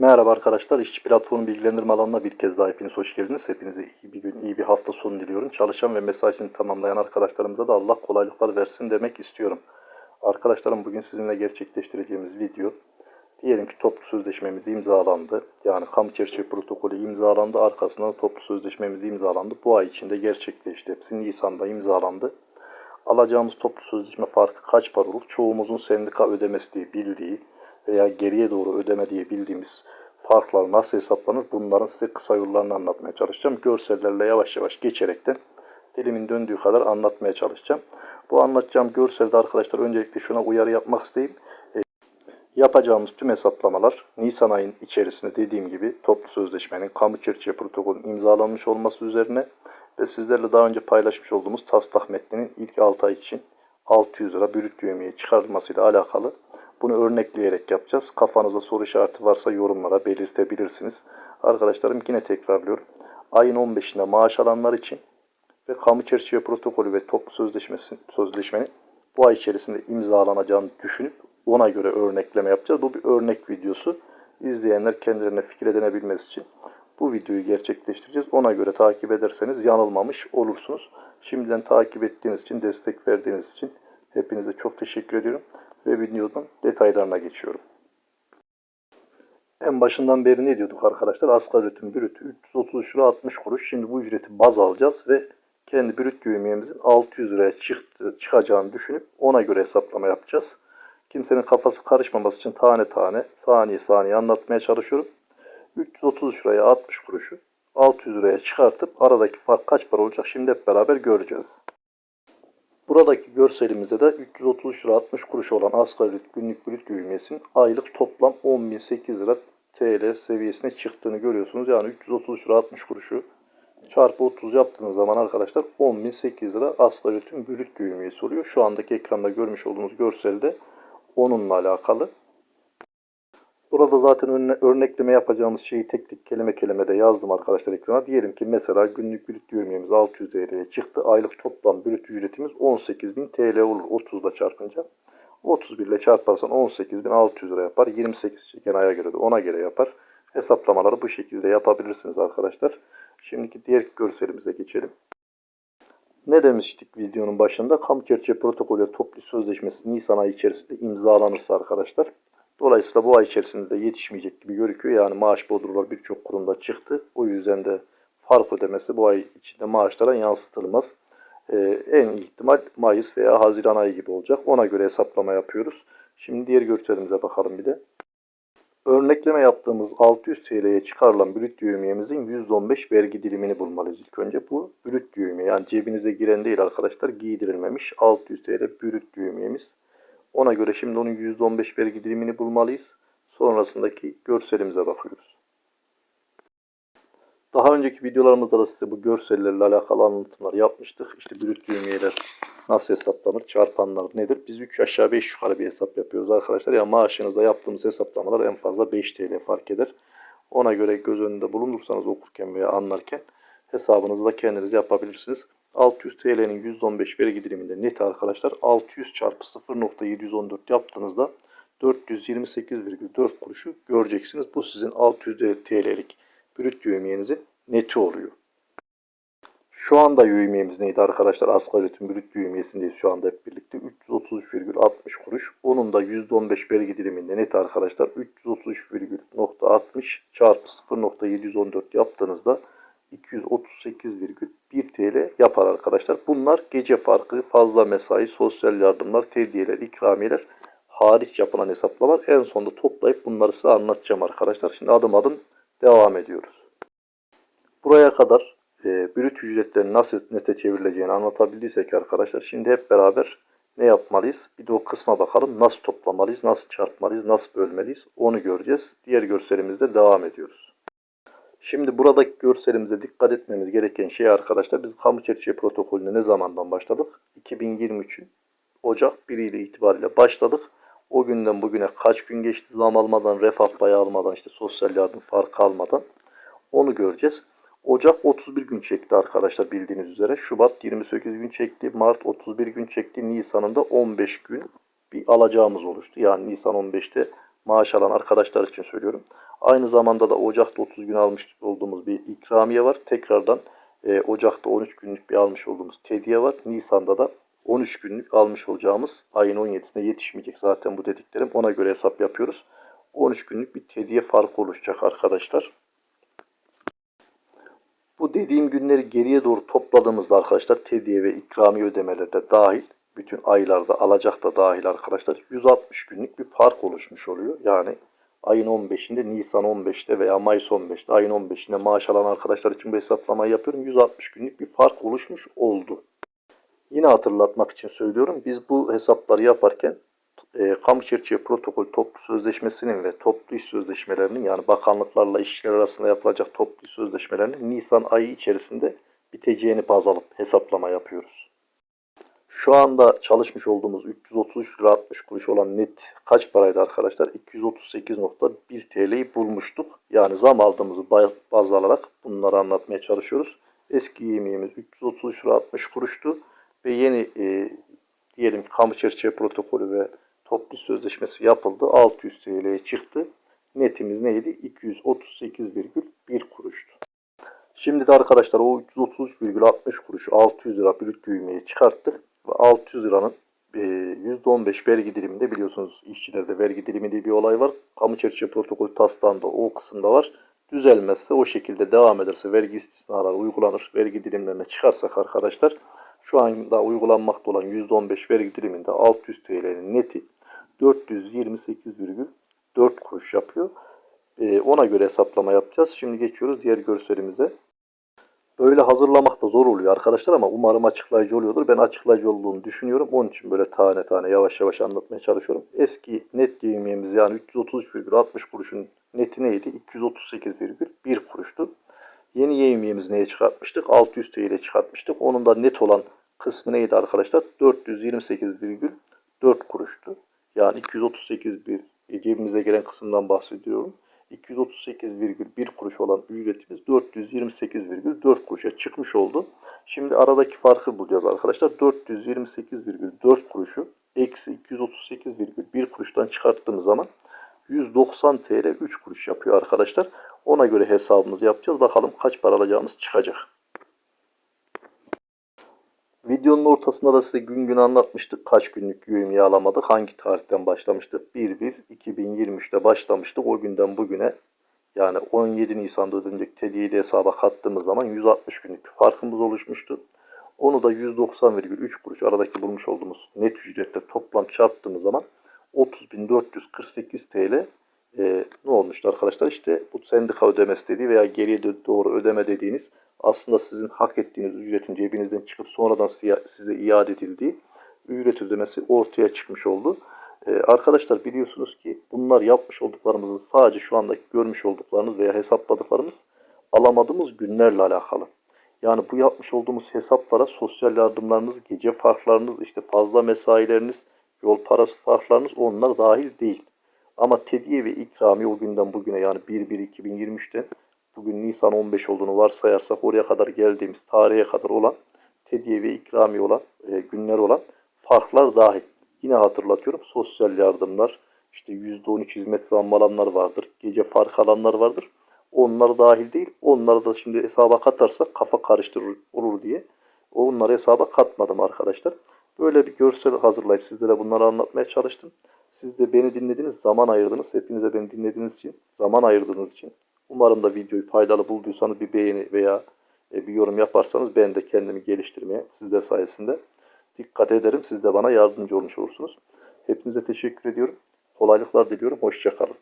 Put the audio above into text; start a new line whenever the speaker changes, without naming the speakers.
Merhaba arkadaşlar. İşçi platformu bilgilendirme alanına bir kez daha hepiniz hoş geldiniz. Hepinize iyi bir gün, iyi bir hafta sonu diliyorum. Çalışan ve mesaisini tamamlayan arkadaşlarımıza da Allah kolaylıklar versin demek istiyorum. Arkadaşlarım bugün sizinle gerçekleştireceğimiz video diyelim ki toplu sözleşmemiz imzalandı. Yani kamu çerçeve protokolü imzalandı. Arkasından toplu sözleşmemiz imzalandı. Bu ay içinde gerçekleşti. Hepsi Nisan'da imzalandı. Alacağımız toplu sözleşme farkı kaç para olur? Çoğumuzun sendika ödemesi diye bildiği veya geriye doğru ödeme diye bildiğimiz farklar nasıl hesaplanır? Bunların size kısa yollarını anlatmaya çalışacağım. Görsellerle yavaş yavaş geçerekten dilimin döndüğü kadar anlatmaya çalışacağım. Bu anlatacağım görselde arkadaşlar öncelikle şuna uyarı yapmak isteyeyim. E, yapacağımız tüm hesaplamalar Nisan ayın içerisinde dediğim gibi toplu sözleşmenin kamu çerçeve protokolünün imzalanmış olması üzerine ve sizlerle daha önce paylaşmış olduğumuz taslak metninin ilk 6 ay için 600 lira bürüt yövmeye çıkarılmasıyla alakalı bunu örnekleyerek yapacağız. Kafanızda soru işareti varsa yorumlara belirtebilirsiniz. Arkadaşlarım yine tekrarlıyorum. Ayın 15'inde maaş alanlar için ve kamu çerçeve protokolü ve toplu sözleşmesi, sözleşmenin bu ay içerisinde imzalanacağını düşünüp ona göre örnekleme yapacağız. Bu bir örnek videosu. İzleyenler kendilerine fikir edinebilmesi için bu videoyu gerçekleştireceğiz. Ona göre takip ederseniz yanılmamış olursunuz. Şimdiden takip ettiğiniz için, destek verdiğiniz için hepinize çok teşekkür ediyorum ve videonun detaylarına geçiyorum. En başından beri ne diyorduk arkadaşlar? Asgari üretim brütü 333 lira 60 kuruş. Şimdi bu ücreti baz alacağız ve kendi brüt yövmiyemizin 600 liraya çıktı, çıkacağını düşünüp ona göre hesaplama yapacağız. Kimsenin kafası karışmaması için tane tane saniye saniye anlatmaya çalışıyorum. 333 liraya 60 kuruşu 600 liraya çıkartıp aradaki fark kaç para olacak şimdi hep beraber göreceğiz. Buradaki görselimizde de 333 lira 60 kuruş olan asgari günlük brüt yövmiyesinin aylık toplam 10.008 lira TL seviyesine çıktığını görüyorsunuz. Yani 333 lira 60 kuruşu çarpı 30 yaptığınız zaman arkadaşlar 10.008 lira asgari ücretin brüt yövmiyesi oluyor. Şu andaki ekranda görmüş olduğunuz görselde onunla alakalı. Burada zaten örnekleme yapacağımız şeyi tek tek kelime kelime de yazdım arkadaşlar ekrana. Diyelim ki mesela günlük brüt yövmiyemiz 600 TL'ye çıktı. Aylık toplam brüt ücretimiz 18.000 TL olur 30 ile çarpınca. 31 ile çarparsan 18.600 lira yapar. 28 çeken aya göre de ona göre yapar. Hesaplamaları bu şekilde yapabilirsiniz arkadaşlar. Şimdiki diğer görselimize geçelim. Ne demiştik videonun başında? Kamu çerçeve protokolü toplu sözleşmesi Nisan ayı içerisinde imzalanırsa arkadaşlar. Dolayısıyla bu ay içerisinde de yetişmeyecek gibi görüküyor. Yani maaş bodrular birçok kurumda çıktı. O yüzden de fark ödemesi bu ay içinde maaşlara yansıtılmaz. Ee, en ihtimal Mayıs veya Haziran ayı gibi olacak. Ona göre hesaplama yapıyoruz. Şimdi diğer görselimize bakalım bir de. Örnekleme yaptığımız 600 TL'ye çıkarılan brüt yövmiyemizin %15 vergi dilimini bulmalıyız ilk önce. Bu brüt yövmiye yani cebinize giren değil arkadaşlar giydirilmemiş 600 TL brüt yövmiyemiz. Ona göre şimdi onun %15 vergi dilimini bulmalıyız. Sonrasındaki görselimize bakıyoruz. Daha önceki videolarımızda da size bu görsellerle alakalı anlatımlar yapmıştık. İşte brüt yövmiyeler nasıl hesaplanır, çarpanlar nedir? Biz 3 aşağı 5 yukarı bir hesap yapıyoruz arkadaşlar. Ya yani maaşınızda yaptığımız hesaplamalar en fazla 5 TL fark eder. Ona göre göz önünde bulundursanız okurken veya anlarken hesabınızı da kendiniz yapabilirsiniz. 600 TL'nin %15 vergi diliminde net arkadaşlar 600 çarpı 0.714 yaptığınızda 428,4 kuruşu göreceksiniz. Bu sizin 600 TL'lik brüt yövmiyenizin neti oluyor. Şu anda yövmiyemiz neydi arkadaşlar? Asgari üretim brüt yövmiyesindeyiz şu anda hep birlikte. 333,60 kuruş. Onun da %15 vergi diliminde net arkadaşlar 333,60 çarpı 0.714 yaptığınızda 238,1 TL yapar arkadaşlar. Bunlar gece farkı, fazla mesai, sosyal yardımlar, tediyeler, ikramiyeler hariç yapılan hesaplamalar. En sonunda toplayıp bunları size anlatacağım arkadaşlar. Şimdi adım adım devam ediyoruz. Buraya kadar e, brüt ücretlerin nasıl nete çevrileceğini anlatabildiysek arkadaşlar. Şimdi hep beraber ne yapmalıyız? Bir de o kısma bakalım. Nasıl toplamalıyız, nasıl çarpmalıyız, nasıl bölmeliyiz onu göreceğiz. Diğer görselimizde devam ediyoruz. Şimdi buradaki görselimize dikkat etmemiz gereken şey arkadaşlar biz kamu çerçeve protokolüne ne zamandan başladık? 2023'ün Ocak 1 ile itibariyle başladık. O günden bugüne kaç gün geçti zam almadan, refah payı almadan, işte sosyal yardım farkı almadan onu göreceğiz. Ocak 31 gün çekti arkadaşlar bildiğiniz üzere. Şubat 28 gün çekti. Mart 31 gün çekti. Nisan'ın da 15 gün bir alacağımız oluştu. Yani Nisan 15'te maaş alan arkadaşlar için söylüyorum. Aynı zamanda da Ocak'ta 30 gün almış olduğumuz bir ikramiye var. Tekrardan e, Ocak'ta 13 günlük bir almış olduğumuz tediye var. Nisan'da da 13 günlük almış olacağımız ayın 17'sine yetişmeyecek zaten bu dediklerim. Ona göre hesap yapıyoruz. 13 günlük bir tediye farkı oluşacak arkadaşlar. Bu dediğim günleri geriye doğru topladığımızda arkadaşlar tediye ve ikramiye ödemeleri de dahil bütün aylarda alacak da dahil arkadaşlar 160 günlük bir fark oluşmuş oluyor. Yani ayın 15'inde Nisan 15'te veya Mayıs 15'te ayın 15'inde maaş alan arkadaşlar için bu hesaplamayı yapıyorum. 160 günlük bir fark oluşmuş oldu. Yine hatırlatmak için söylüyorum. Biz bu hesapları yaparken e, kamu çerçeve protokol toplu sözleşmesinin ve toplu iş sözleşmelerinin yani bakanlıklarla işçiler arasında yapılacak toplu iş sözleşmelerinin Nisan ayı içerisinde biteceğini baz alıp hesaplama yapıyoruz. Şu anda çalışmış olduğumuz 333 lira 60 kuruş olan net kaç paraydı arkadaşlar? 238.1 TL'yi bulmuştuk. Yani zam aldığımızı baz alarak bunları anlatmaya çalışıyoruz. Eski yemeğimiz 333 lira 60 kuruştu ve yeni e, diyelim ki kamu çerçeve protokolü ve toplu sözleşmesi yapıldı. 600 TL'ye çıktı. Netimiz neydi? 238,1 kuruştu. Şimdi de arkadaşlar o 333,60 kuruşu 600 lira brüt güğümeye çıkarttık. Ve 600 liranın e, %15 vergi diliminde biliyorsunuz işçilerde vergi dilimi diye bir olay var. Kamu çerçeve protokolü taslağında o kısımda var. Düzelmezse o şekilde devam ederse vergi istisnaları uygulanır. Vergi dilimlerine çıkarsak arkadaşlar şu anda uygulanmakta olan %15 vergi diliminde 600 TL'nin neti 428,4 kuruş yapıyor. Ee, ona göre hesaplama yapacağız. Şimdi geçiyoruz diğer görselimize. Böyle hazırlamak da zor oluyor arkadaşlar ama umarım açıklayıcı oluyordur. Ben açıklayıcı olduğunu düşünüyorum. Onun için böyle tane tane yavaş yavaş anlatmaya çalışıyorum. Eski net yemeğimiz yani 333,60 kuruşun neti neydi? 238,1 kuruştu. Yeni yemeğimiz neye çıkartmıştık? 600 TL çıkartmıştık. Onun da net olan kısmı neydi arkadaşlar? 428,4 kuruştu. Yani 238 bir cebimize giren kısımdan bahsediyorum. 238,1 kuruş olan ücretimiz 428,4 kuruşa çıkmış oldu. Şimdi aradaki farkı bulacağız arkadaşlar. 428,4 kuruşu eksi 238,1 kuruştan çıkarttığımız zaman 190 TL 3 kuruş yapıyor arkadaşlar. Ona göre hesabımızı yapacağız. Bakalım kaç para alacağımız çıkacak. Videonun ortasında da size gün gün anlatmıştık. Kaç günlük yövmiye alamadık. Hangi tarihten başlamıştık? 1-1-2023'te başlamıştık. O günden bugüne yani 17 Nisan'da ödenecek tediyi de hesaba kattığımız zaman 160 günlük farkımız oluşmuştu. Onu da 190,3 kuruş aradaki bulmuş olduğumuz net ücretle toplam çarptığımız zaman 30.448 TL e, ne olmuştu arkadaşlar? İşte bu sendika ödemesi dediği veya geriye doğru ödeme dediğiniz aslında sizin hak ettiğiniz ücretin cebinizden çıkıp sonradan size iade edildiği ücret ödemesi ortaya çıkmış oldu. Ee, arkadaşlar biliyorsunuz ki bunlar yapmış olduklarımızın sadece şu andaki görmüş olduklarınız veya hesapladıklarımız alamadığımız günlerle alakalı. Yani bu yapmış olduğumuz hesaplara sosyal yardımlarınız, gece farklarınız, işte fazla mesaileriniz, yol parası farklarınız onlar dahil değil. Ama tediye ve ikrami o günden bugüne yani 1-1-2023'ten bugün Nisan 15 olduğunu varsayarsak oraya kadar geldiğimiz tarihe kadar olan tediye ve ikrami olan e, günler olan farklar dahil. Yine hatırlatıyorum sosyal yardımlar işte %13 hizmet zammı alanlar vardır. Gece fark alanlar vardır. Onlar dahil değil. Onları da şimdi hesaba katarsak kafa karıştırır olur diye. Onları hesaba katmadım arkadaşlar. Böyle bir görsel hazırlayıp sizlere bunları anlatmaya çalıştım. Siz de beni dinlediniz, zaman ayırdınız. Hepinize beni dinlediğiniz için, zaman ayırdığınız için. Umarım da videoyu faydalı bulduysanız bir beğeni veya e, bir yorum yaparsanız ben de kendimi geliştirmeye sizler sayesinde dikkat ederim. Siz de bana yardımcı olmuş olursunuz. Hepinize teşekkür ediyorum. Kolaylıklar diliyorum. Hoşçakalın.